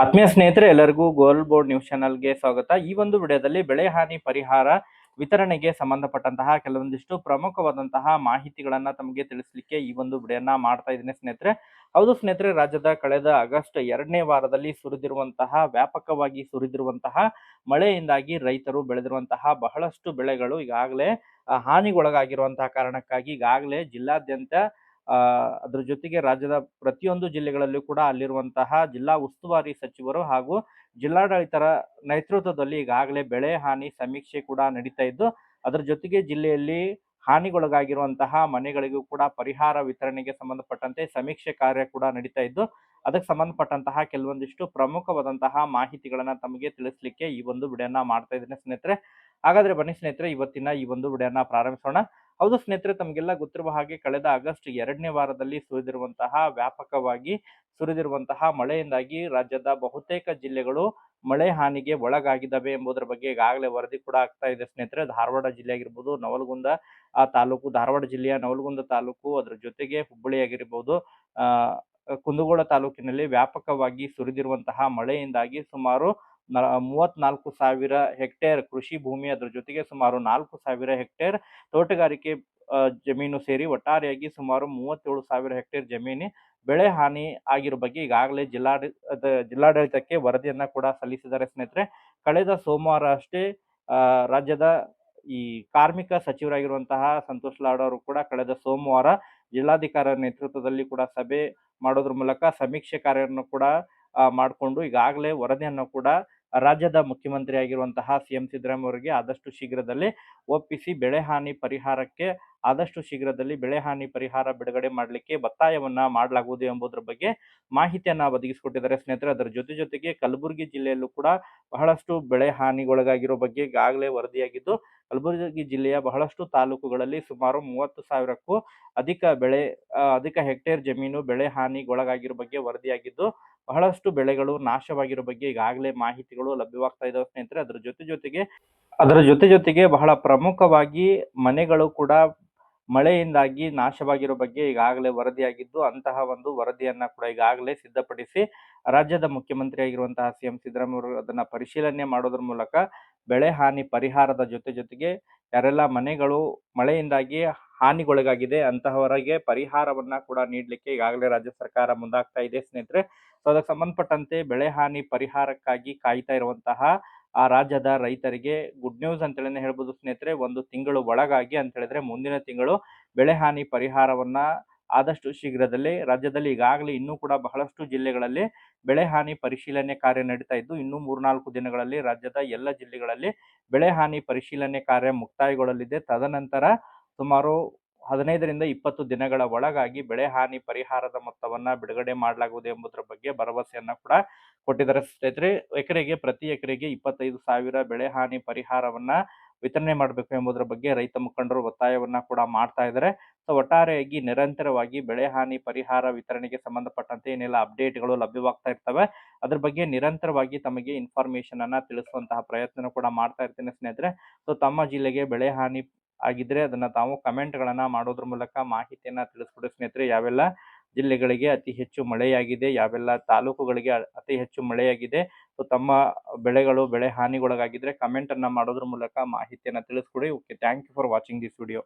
ಆತ್ಮೀಯ ಸ್ನೇಹಿತರೆ, ಎಲ್ಲರಿಗೂ ಗೋಲ್ ಬೋರ್ಡ್ ನ್ಯೂಸ್ ಚಾನಲ್ಗೆ ಸ್ವಾಗತ. ಈ ಒಂದು ವಿಡಿಯೋದಲ್ಲಿ ಬೆಳೆ ಹಾನಿ ಪರಿಹಾರ ವಿತರಣೆಗೆ ಸಂಬಂಧಪಟ್ಟಂತಹ ಕೆಲವೊಂದಿಷ್ಟು ಪ್ರಮುಖವಾದಂತಹ ಮಾಹಿತಿಗಳನ್ನ ತಮಗೆ ತಿಳಿಸ್ಲಿಕ್ಕೆ ಈ ಒಂದು ವಿಡಿಯೋನ ಮಾಡ್ತಾ ಇದ್ದೀನಿ ಸ್ನೇಹಿತರೆ. ಹೌದು ಸ್ನೇಹಿತರೆ, ರಾಜ್ಯದ ಕಳೆದ ಆಗಸ್ಟ್ ಎರಡನೇ ವಾರದಲ್ಲಿ ಸುರಿದಿರುವಂತಹ, ವ್ಯಾಪಕವಾಗಿ ಸುರಿದಿರುವಂತಹ ಮಳೆಯಿಂದಾಗಿ ರೈತರು ಬೆಳೆದಿರುವಂತಹ ಬಹಳಷ್ಟು ಬೆಳೆಗಳು ಈಗಾಗಲೇ ಹಾನಿಗೊಳಗಾಗಿರುವಂತಹ ಕಾರಣಕ್ಕಾಗಿ ಈಗಾಗಲೇ ಜಿಲ್ಲಾದ್ಯಂತ ಅದ್ರ ಜೊತೆಗೆ ರಾಜ್ಯದ ಪ್ರತಿಯೊಂದು ಜಿಲ್ಲೆಗಳಲ್ಲೂ ಕೂಡ ಅಲ್ಲಿರುವಂತಹ ಜಿಲ್ಲಾ ಉಸ್ತುವಾರಿ ಸಚಿವರು ಹಾಗೂ ಜಿಲ್ಲಾಡಳಿತರ ನೇತೃತ್ವದಲ್ಲಿ ಈಗಾಗಲೇ ಬೆಳೆ ಹಾನಿ ಸಮೀಕ್ಷೆ ಕೂಡ ನಡೀತಾ ಇದ್ದು, ಅದರ ಜೊತೆಗೆ ಜಿಲ್ಲೆಯಲ್ಲಿ ಹಾನಿಗೊಳಗಾಗಿರುವಂತಹ ಮನೆಗಳಿಗೂ ಕೂಡ ಪರಿಹಾರ ವಿತರಣೆಗೆ ಸಂಬಂಧಪಟ್ಟಂತೆ ಸಮೀಕ್ಷೆ ಕಾರ್ಯ ಕೂಡ ನಡೀತಾ ಇದ್ದು, ಅದಕ್ಕೆ ಸಂಬಂಧಪಟ್ಟಂತಹ ಕೆಲವೊಂದಿಷ್ಟು ಪ್ರಮುಖವಾದಂತಹ ಮಾಹಿತಿಗಳನ್ನ ತಮಗೆ ತಿಳಿಸ್ಲಿಕ್ಕೆ ಈ ಒಂದು ವಿಡಿಯೋನ ಮಾಡ್ತಾ ಇದ್ದೀನಿ ಸ್ನೇಹಿತರೆ. ಹಾಗಾದ್ರೆ ಬನ್ನಿ ಸ್ನೇಹಿತರೆ, ಇವತ್ತಿನ ಈ ಒಂದು ವಿಡಿಯೋನ ಪ್ರಾರಂಭಿಸೋಣ. ಹೌದು ಸ್ನೇಹಿತರೆ, ತಮಗೆಲ್ಲ ಗೊತ್ತಿರುವ ಹಾಗೆ ಕಳೆದ ಆಗಸ್ಟ್ ಎರಡನೇ ವಾರದಲ್ಲಿ ಸುರಿದಿರುವಂತಹ ವ್ಯಾಪಕವಾಗಿ ಸುರಿದಿರುವಂತಹ ಮಳೆಯಿಂದಾಗಿ ರಾಜ್ಯದ ಬಹುತೇಕ ಜಿಲ್ಲೆಗಳು ಮಳೆ ಹಾನಿಗೆ ಒಳಗಾಗಿದ್ದಾವೆ ಎಂಬುದರ ಬಗ್ಗೆ ಈಗಾಗಲೇ ವರದಿ ಕೂಡ ಆಗ್ತಾ ಇದೆ ಸ್ನೇಹಿತರೆ. ಧಾರವಾಡ ಜಿಲ್ಲೆ ಆಗಿರ್ಬೋದು, ನವಲಗುಂದ, ಆ, ತಾಲೂಕು, ಧಾರವಾಡ ಜಿಲ್ಲೆಯ ನವಲಗುಂದ ತಾಲೂಕು ಅದರ ಜೊತೆಗೆ ಹುಬ್ಬಳ್ಳಿ ಆಗಿರ್ಬೋದು ಕುಂದಗೋಳ ತಾಲೂಕಿನಲ್ಲಿ ವ್ಯಾಪಕವಾಗಿ ಸುರಿದಿರುವಂತಹ ಮಳೆಯಿಂದಾಗಿ ಸುಮಾರು ಮೂವತ್ನಾಲ್ಕು ಸಾವಿರ ಹೆಕ್ಟೇರ್ ಕೃಷಿ ಭೂಮಿ ಅದರ ಜೊತೆಗೆ ಸುಮಾರು ನಾಲ್ಕು ಸಾವಿರ ಹೆಕ್ಟೇರ್ ತೋಟಗಾರಿಕೆ ಜಮೀನು ಸೇರಿ ಒಟ್ಟಾರೆಯಾಗಿ ಸುಮಾರು ಮೂವತ್ತೇಳು ಸಾವಿರ ಹೆಕ್ಟೇರ್ ಜಮೀನಿ ಬೆಳೆ ಹಾನಿ ಆಗಿರೋ ಬಗ್ಗೆ ಈಗಾಗಲೇ ಜಿಲ್ಲಾಡ ಜಿಲ್ಲಾಡಳಿತಕ್ಕೆ ವರದಿಯನ್ನ ಕೂಡ ಸಲ್ಲಿಸಿದ್ದಾರೆ ಸ್ನೇಹಿತರೆ. ಕಳೆದ ಸೋಮವಾರ ಅಷ್ಟೇ ರಾಜ್ಯದ ಈ ಕಾರ್ಮಿಕ ಸಚಿವರಾಗಿರುವಂತಹ ಸಂತೋಷ್ ಲಾಡ್ ಅವರು ಕೂಡ ಕಳೆದ ಸೋಮವಾರ ಜಿಲ್ಲಾಧಿಕಾರಿ ನೇತೃತ್ವದಲ್ಲಿ ಕೂಡ ಸಭೆ ಮಾಡೋದ್ರ ಮೂಲಕ ಸಮೀಕ್ಷೆ ಕಾರ್ಯವನ್ನು ಕೂಡ ಮಾಡಿಕೊಂಡು ಈಗಾಗಲೇ ವರದಿಯನ್ನು ಕೂಡ ರಾಜ್ಯದ ಮುಖ್ಯಮಂತ್ರಿ ಆಗಿರುವಂತಹ ಸಿ ಎಂ ಸಿದ್ದರಾಮಯ್ಯ ಅವರಿಗೆ ಆದಷ್ಟು ಶೀಘ್ರದಲ್ಲಿ ಒಪ್ಪಿಸಿ ಬೆಳೆ ಹಾನಿ ಪರಿಹಾರಕ್ಕೆ ಆದಷ್ಟು ಶೀಘ್ರದಲ್ಲಿ ಬೆಳೆ ಹಾನಿ ಪರಿಹಾರ ಬಿಡುಗಡೆ ಮಾಡಲಿಕ್ಕೆ ಒತ್ತಾಯವನ್ನ ಮಾಡಲಾಗುವುದು ಎಂಬುದರ ಬಗ್ಗೆ ಮಾಹಿತಿಯನ್ನ ಒದಗಿಸಿಕೊಟ್ಟಿದ್ದಾರೆ ಸ್ನೇಹಿತರೆ. ಅದರ ಜೊತೆ ಜೊತೆಗೆ ಕಲಬುರಗಿ ಜಿಲ್ಲೆಯಲ್ಲೂ ಕೂಡ ಬಹಳಷ್ಟು ಬೆಳೆ ಹಾನಿಗೊಳಗಾಗಿರೋ ಬಗ್ಗೆ ಈಗಾಗಲೇ ವರದಿಯಾಗಿದ್ದು, ಕಲಬುರಗಿ ಜಿಲ್ಲೆಯ ಬಹಳಷ್ಟು ತಾಲೂಕುಗಳಲ್ಲಿ ಸುಮಾರು ಮೂವತ್ತು ಸಾವಿರಕ್ಕೂ ಅಧಿಕ ಬೆಳೆ ಅಧಿಕ ಹೆಕ್ಟೇರ್ ಜಮೀನು ಬೆಳೆ ಹಾನಿಗೊಳಗಾಗಿರೋ ಬಗ್ಗೆ ವರದಿಯಾಗಿದ್ದು, ಬಹಳಷ್ಟು ಬೆಳೆಗಳು ನಾಶವಾಗಿರೋ ಬಗ್ಗೆ ಈಗಾಗಲೇ ಮಾಹಿತಿಗಳು ಲಭ್ಯವಾಗ್ತಾ ಇದಾವೆ ಸ್ನೇಹಿತರೆ. ಅದರ ಜೊತೆ ಜೊತೆಗೆ, ಅದರ ಜೊತೆ ಜೊತೆಗೆ ಬಹಳ ಪ್ರಮುಖವಾಗಿ ಮನೆಗಳು ಕೂಡ ಮಳೆಯಿಂದಾಗಿ ನಾಶವಾಗಿರೋ ಬಗ್ಗೆ ಈಗಾಗಲೇ ವರದಿಯಾಗಿದ್ದು, ಅಂತಹ ಒಂದು ವರದಿಯನ್ನ ಕೂಡ ಈಗಾಗಲೇ ಸಿದ್ಧಪಡಿಸಿ ರಾಜ್ಯದ ಮುಖ್ಯಮಂತ್ರಿ ಆಗಿರುವಂತಹ ಸಿ ಎಂ ಸಿದ್ದರಾಮಯ್ಯ ಅವರು ಅದನ್ನ ಪರಿಶೀಲನೆ ಮಾಡೋದ್ರ ಮೂಲಕ ಬೆಳೆ ಹಾನಿ ಪರಿಹಾರದ ಜೊತೆ ಜೊತೆಗೆ ಯಾರೆಲ್ಲ ಮನೆಗಳು ಮಳೆಯಿಂದಾಗಿ ಹಾನಿಗೊಳಗಾಗಿದೆ, ಅಂತಹವರಿಗೆ ಪರಿಹಾರವನ್ನ ಕೂಡ ನೀಡಲಿಕ್ಕೆ ಈಗಾಗಲೇ ರಾಜ್ಯ ಸರ್ಕಾರ ಮುಂದಾಗ್ತಾ ಇದೆ ಸ್ನೇಹಿತರೆ. ಸೊ ಅದಕ್ಕೆ ಸಂಬಂಧಪಟ್ಟಂತೆ ಬೆಳೆ ಹಾನಿ ಪರಿಹಾರಕ್ಕಾಗಿ ಕಾಯ್ತಾ ಇರುವಂತಹ ಆ ರಾಜ್ಯದ ರೈತರಿಗೆ ಗುಡ್ ನ್ಯೂಸ್ ಅಂತೇಳಿ ಹೇಳ್ಬೋದು ಸ್ನೇಹಿತರೆ. ಒಂದು ತಿಂಗಳು ಒಳಗಾಗಿ ಅಂತ ಹೇಳಿದ್ರೆ ಮುಂದಿನ ತಿಂಗಳು ಬೆಳೆ ಹಾನಿ ಪರಿಹಾರವನ್ನ ಆದಷ್ಟು ಶೀಘ್ರದಲ್ಲೇ ರಾಜ್ಯದಲ್ಲಿ ಈಗಾಗಲೇ ಇನ್ನೂ ಕೂಡ ಬಹಳಷ್ಟು ಜಿಲ್ಲೆಗಳಲ್ಲಿ ಬೆಳೆ ಹಾನಿ ಪರಿಶೀಲನೆ ಕಾರ್ಯ ನಡೀತಾ ಇದ್ದು, ಇನ್ನೂ ಮೂರ್ನಾಲ್ಕು ದಿನಗಳಲ್ಲಿ ರಾಜ್ಯದ ಎಲ್ಲ ಜಿಲ್ಲೆಗಳಲ್ಲಿ ಬೆಳೆ ಹಾನಿ ಪರಿಶೀಲನೆ ಕಾರ್ಯ ಮುಕ್ತಾಯಗೊಳ್ಳಲಿದೆ. ತದನಂತರ ಸುಮಾರು ಹದಿನೈದರಿಂದ ಇಪ್ಪತ್ತು ದಿನಗಳ ಒಳಗಾಗಿ ಬೆಳೆ ಹಾನಿ ಪರಿಹಾರದ ಮೊತ್ತವನ್ನ ಬಿಡುಗಡೆ ಮಾಡಲಾಗುವುದು ಎಂಬುದರ ಬಗ್ಗೆ ಭರವಸೆಯನ್ನ ಕೂಡ ಕೊಟ್ಟಿದ್ದಾರೆ ಸ್ನೇಹಿತರೆ. ಎಕರೆಗೆ, ಪ್ರತಿ ಎಕರೆಗೆ ಇಪ್ಪತ್ತೈದು ಸಾವಿರ ಬೆಳೆ ಹಾನಿ ಪರಿಹಾರವನ್ನ ವಿತರಣೆ ಮಾಡಬೇಕು ಎಂಬುದರ ಬಗ್ಗೆ ರೈತ ಮುಖಂಡರು ಒತ್ತಾಯವನ್ನ ಕೂಡ ಮಾಡ್ತಾ ಇದ್ದಾರೆ. ಸೊ, ಒಟ್ಟಾರೆಯಾಗಿ ನಿರಂತರವಾಗಿ ಬೆಳೆ ಹಾನಿ ಪರಿಹಾರ ವಿತರಣೆಗೆ ಸಂಬಂಧಪಟ್ಟಂತೆ ಏನೆಲ್ಲ ಅಪ್ಡೇಟ್ಗಳು ಲಭ್ಯವಾಗ್ತಾ ಇರ್ತವೆ, ಅದ್ರ ಬಗ್ಗೆ ನಿರಂತರವಾಗಿ ತಮಗೆ ಇನ್ಫಾರ್ಮೇಶನ್ ಅನ್ನ ತಿಳಿಸುವಂತಹ ಪ್ರಯತ್ನ ಕೂಡ ಮಾಡ್ತಾ ಇರ್ತೇನೆ ಸ್ನೇಹಿತರೆ. ಸೊ, ತಮ್ಮ ಜಿಲ್ಲೆಗೆ ಬೆಳೆ ಹಾನಿ ಆಗಿದ್ರೆ ಅದನ್ನ ತಾವು ಕಮೆಂಟ್ ಗಳನ್ನ ಮಾಡೋದ್ರ ಮೂಲಕ ಮಾಹಿತಿಯನ್ನ ತಿಳಿಸ್ಕೊಡಿ ಸ್ನೇಹಿತರೆ. ಯಾವೆಲ್ಲ ಜಿಲ್ಲೆಗಳಿಗೆ ಅತಿ ಹೆಚ್ಚು ಮಳೆಯಾಗಿದೆ, ಯಾವೆಲ್ಲ ತಾಲೂಕುಗಳಿಗೆ ಅತಿ ಹೆಚ್ಚು ಮಳೆಯಾಗಿದೆ, ಸೊ ತಮ್ಮ ಬೆಳೆಗಳು, ಬೆಳೆ ಹಾನಿಗೊಳಗಾಗಿದ್ರೆ ಕಮೆಂಟ್ ಅನ್ನ ಮಾಡೋದ್ರ ಮೂಲಕ ಮಾಹಿತಿಯನ್ನ ತಿಳಿಸ್ಕೊಡಿ. Okay, thank you for watching this video.